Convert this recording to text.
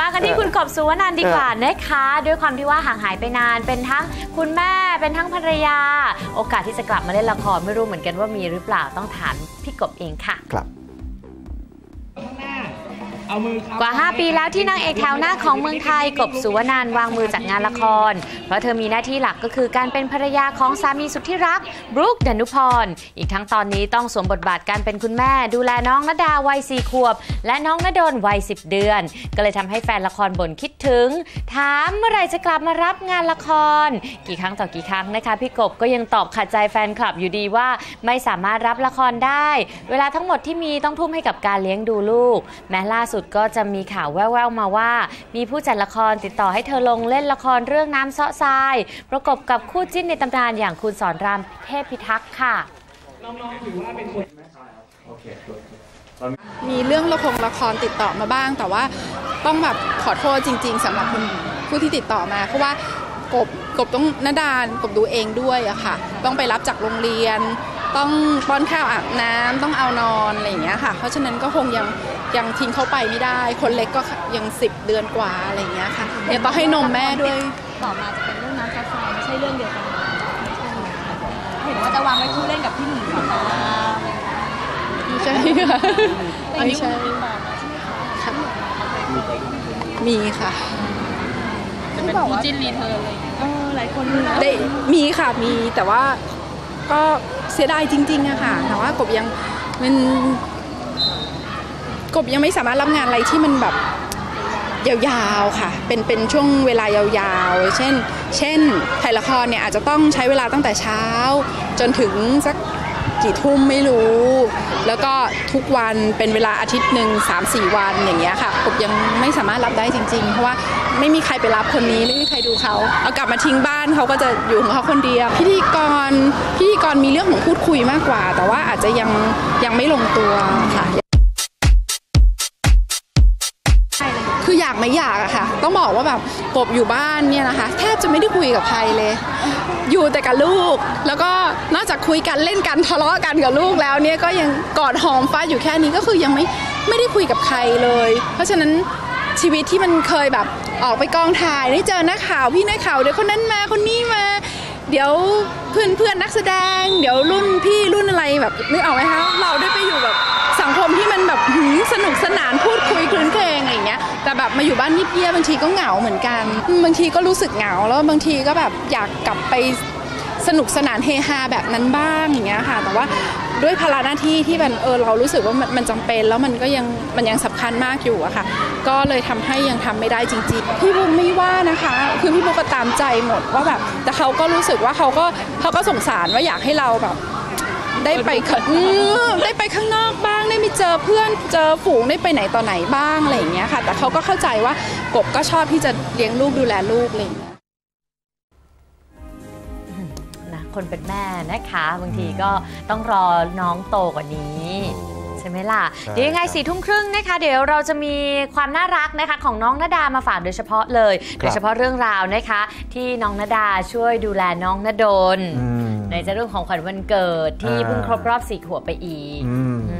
มากันที่คุณกบสุวนันดีกว่านะคะ ด้วยความที่ว่าห่างหายไปนาน เป็นทั้งคุณแม่เป็นทั้งภรรยา โอกาสที่จะกลับมาเล่นละครไม่รู้เหมือนกันว่ามีหรือเปล่าต้องถามพี่กบเองค่ะครับ กว่า 5 ปีแล้วที่นางเอกแถวหน้าของเมืองไทยกบสุวนันวางมือจากงานละคร เพราะเธอมีหน้าที่หลักก็คือการเป็นภรรยาของสามีสุดที่รักบรูคดนุพร อีกทั้งตอนนี้ต้องสวมบทบาทการเป็นคุณแม่ ดูแลน้องนดาวัยสี่ขวบ และน้องนดลวัย 10 เดือน ก็เลยทำให้แฟนละครบ่นคิดถึง ถามเมื่อไหร่จะกลับมารับงานละคร กี่ครั้งต่อกี่ครั้งนะคะพี่กบก็ยังตอบขัดใจแฟนคลับอยู่ดีว่าไม่สามารถรับละครได้ เวลาทั้งหมดที่มีต้องทุ่มให้กับการเลี้ยงดูลูก แม้ล่าสุดก็จะมีข่าวแว่วๆมาว่า มีผู้จัดละครติดต่อให้เธอลงเล่นละครเรื่องน้ำเซาะทราย ประกบกับคู่จิ้นในตำนานอย่างคุณสอนรามเทพพิทักษ์ค่ะมีเรื่องละครละครติดต่อมาบ้าง แต่ว่าต้องแบบขอโทษจริง ๆสำหรับคนผู้ที่ติดต่อมา เพราะว่ากบกบต้องนาดานกบดูเองด้วยอะค่ะ ต้องไปรับจากโรงเรียน ต้องป้อนข้าวอาบน้ำต้องเอานอนอะไรอย่างเงี้ยค่ะ เพราะฉะนั้นก็คงยัง ยังทิ้งเขาไปไม่ได้ คนเล็กก็ยัง 10 เดือนกว่าอะไรอย่างเงี้ยค่ะยังต้องให้นมแม่ด้วย ต่อมาจะเป็นเรื่องน้ำซักซายไม่ใช่เรื่องเดียวกันนะเห็นว่าจะวางไว้คู่เล่นกับพี่หนุ่มสอนรามไม่ใช่ค่ะแต่ไม่มีคใช่นติดต่อมาใช่ไหมคะค่ะมีค่ะจะเป็นคู่จิ้นรีเทิร์นอะไรอย่างเงี้ยเออหลายคนรู้นะได้มีค่ะมีแต่ว่าก็เสียดายจริงๆอะค่ะแต่ว่ากบยังมัน กบยังไม่สามารถรับงานอะไรที่มันแบบยาวๆค่ะ เป็นเป็นช่วงเวลายาวๆ เช่น เช่นถ่ายละครเนี่ยอาจจะต้องใช้เวลาตั้งแต่เช้า จนถึงสักกี่ทุ่มไม่รู้ แล้วก็ทุกวันเป็นเวลาอาทิตย์หนึ่งสามสี่วันอย่างเงี้ยค่ะกบยังไม่สามารถรับได้จริง ๆ เพราะว่าไม่มีใครไปรับคนนี้ไม่มีใครดูเขาเอากลับมาทิ้งบ้านเขาก็จะอยู่ของเขาคนเดียว พิธีกรพิธีกรมีเรื่องของพูดคุยมากกว่า แต่ว่าอาจจะยังยังไม่ลงตัวค่ะ คืออยากไม่อยากอะค่ะ ต้องบอกว่าแบบกบอยู่บ้านเนี่ยนะคะแทบจะไม่ได้คุยกับใครเลย อยู่แต่กับลูก แล้วก็นอกจากคุยกันเล่นกันทะเลาะกันกับลูกแล้วเนี่ยก็ยังกอดหอมฟ้าอยู่แค่นี้ก็คือยังไม่ไม่ได้คุยกับใครเลย เพราะฉะนั้นชีวิตที่มันเคยแบบออกไปกองถ่ายได้เจอนักข่าวพี่นักข่าวเดี๋ยวคนนั้นมาคนนี้มา เดี๋ยวเพื่อนเพื่อนนักแสดง เดี๋ยวรุ่นพี่รุ่นอะไรแบบนึกออกไหมคะเราได้ไปอยู่แบบสังคมที่มันแบบหืมสนุกสนานพูดคุยคลื้นเครงอะไรอย่างเงี้ย แต่แบบมาอยู่บ้านเงียบๆบางทีก็เหงาเหมือนกัน บางทีก็รู้สึกเหงาแล้วบางทีก็แบบอยากกลับไปสนุกสนานเฮฮาแบบนั้นบ้างอย่างเงี้ยค่ะ แต่ว่าด้วยภาระหน้าที่ที่มันเออเรารู้สึกว่ามันมันจำเป็นแล้วมันก็ยังมันยังสำคัญมากอยู่อะค่ะ ก็เลยทำให้ยังทำไม่ได้จริงๆ พี่บุ๊กไม่ว่านะคะ คือพี่บุ๊กก็ตามใจหมดว่าแบบแต่เขาก็รู้สึกว่าเขาก็เขาก็สงสารว่าอยากให้เราแบบ ได้ไปข้างอืมได้ไปข้างนอกบ้างได้ไปเจอเพื่อนเจอฝูงได้ไปไหนต่อไหนบ้างอะไรอย่างเงี้ยค่ะ แต่เขาก็เข้าใจว่ากบก็ชอบที่จะเลี้ยงลูกดูแลลูกอะไรอย่างเงี้ยนะคนเป็นแม่นะคะ บางทีก็ต้องรอน้องโตกว่านี้ ช่ไหมล่ะใช่เดี๋ยวยังไงครับสี่ทุ่มครึ่งนะคะ เดี๋ยวเราจะมีความน่ารักนะคะ ของน้องนาดามาฝากโดยเฉพาะเลยครับโดยเฉพาะเรื่องราวนะคะ ที่น้องนาดาช่วยดูแลน้องนดลอืมในเรื่องของขวัญวันเกิดที่อ่าเพิ่งครบรอบสี่ขวบไปอีกอืมอื